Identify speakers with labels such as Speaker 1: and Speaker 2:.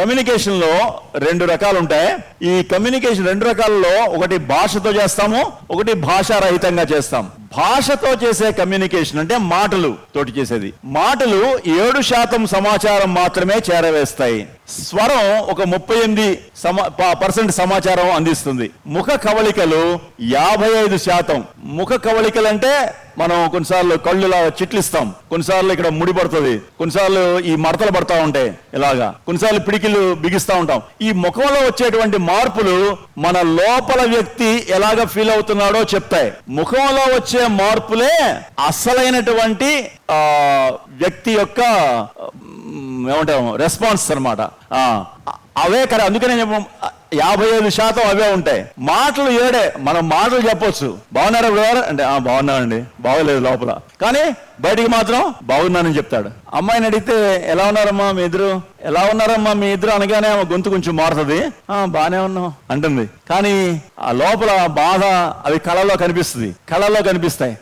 Speaker 1: కమ్యూనికేషన్లో రెండు రకాలు ఉంటాయి ఈ కమ్యూనికేషన్ రెండు రకాలలో ఒకటి భాషతో చేస్తాము ఒకటి భాషారహితంగా చేస్తాం. భాషతో చేసే కమ్యూనికేషన్ అంటే మాటలు తోటి చేసేది. మాటలు ఏడు శాతం సమాచారం మాత్రమే చేరవేస్తాయి. స్వరం ఒక ముప్పై ఎనిమిది సమా పర్సెంట్ సమాచారం అందిస్తుంది. ముఖ కవళికలు యాభై ఐదు శాతం. ముఖ కవళికలు అంటే మనం కొన్నిసార్లు కళ్ళు ఇలా చిట్లిస్తాం. కొన్నిసార్లు ఇక్కడ ముడి పడుతుంది. కొన్నిసార్లు ఈ మడతలు పడతా ఉంటాయి. ఇలాగా. కొన్నిసార్లు పిడికిలు బిగిస్తూ ఉంటాం. ఈ ముఖంలో వచ్చేటువంటి మార్పులు మన లోపల వ్యక్తి ఎలాగ ఫీల్ అవుతున్నాడో చెప్తాయి. ముఖంలో వచ్చే మార్పులే అసలైనటువంటి ఆ, వ్యక్తి యొక్క ఏమంటాము? రెస్పాన్స్ అనమాట అవే కదా అందుకనే చెప్పం యాభై ఐదు శాతం అవే ఉంటాయి. మాటలు ఏడే మనం మాటలు చెప్పొచ్చు. బాగున్నారా బ్రదర్? అంటే "ఆ, బాగున్నానండి. బాగోలేదు లోపల. కానీ బయటికి మాత్రం బాగున్నానని చెప్తాడు. అమ్మాయిని అడిగితే ఎలా ఉన్నారమ్మా మీ ఇద్దరు? ఎలా ఉన్నారమ్మా మీ ఇద్దరు? అనగానే ఆమె గొంతు కొంచెం మారుతుంది. "ఆ, బానే ఉన్నాం. అంటుంది. కానీ ఆ లోపల బాధ అవి కళలో కనిపిస్తుంది. కళలో కనిపిస్తాయి.